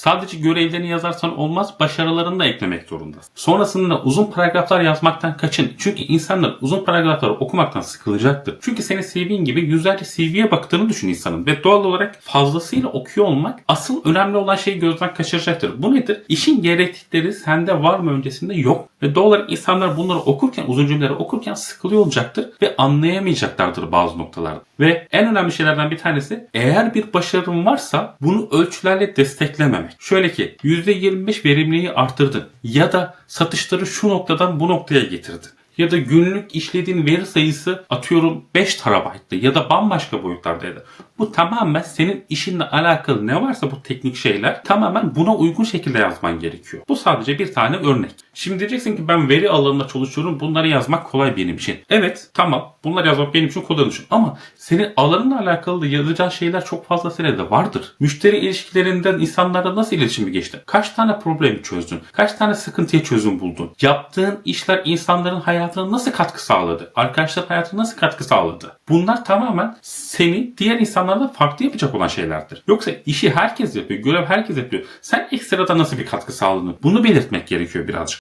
Sadece görevlerini yazarsan olmaz, başarılarını da eklemek zorundasın. Sonrasında uzun paragraflar yazmaktan kaçın. Çünkü insanlar uzun paragrafları okumaktan sıkılacaktır. Çünkü senin CV'in gibi yüzlerce CV'ye baktığını düşün insanın ve doğal olarak fazlasıyla okuyor olmak asıl önemli olan şeyi gözden kaçıracaktır. Bu nedir? İşin gerektikleri sende var mı öncesinde yok. Ve doğal olarak insanlar bunları okurken, uzun cümleleri okurken sıkılıyor olacaktır ve anlayamayacaklardır bazı noktalarda. Ve en önemli şeylerden bir tanesi eğer bir başarın varsa bunu ölçülerle desteklememek. Şöyle ki %25 verimliliği arttırdın ya da satışları şu noktadan bu noktaya getirdin ya da günlük işlediğin veri sayısı atıyorum 5 terabayttı ya da bambaşka boyutlardaydı. Bu tamamen senin işinle alakalı ne varsa bu teknik şeyler tamamen buna uygun şekilde yazman gerekiyor. Bu sadece bir tane örnek. Şimdi diyeceksin ki ben veri alanında çalışıyorum bunları yazmak kolay benim için. Evet tamam bunları yazmak benim için kolay düşün ama senin alanınla alakalı da yazacağın şeyler çok fazlasıyla da vardır. Müşteri ilişkilerinden insanlarla nasıl iletişimi geçti? Kaç tane problemi çözdün? Kaç tane sıkıntıya çözüm buldun? Yaptığın işler insanların hayatına nasıl katkı sağladı? Arkadaşların hayatına nasıl katkı sağladı? Bunlar tamamen seni diğer insanlardan farklı yapacak olan şeylerdir. Yoksa işi herkes yapıyor, görev herkes yapıyor. Sen ekstrada nasıl bir katkı sağladın? Bunu belirtmek gerekiyor birazcık.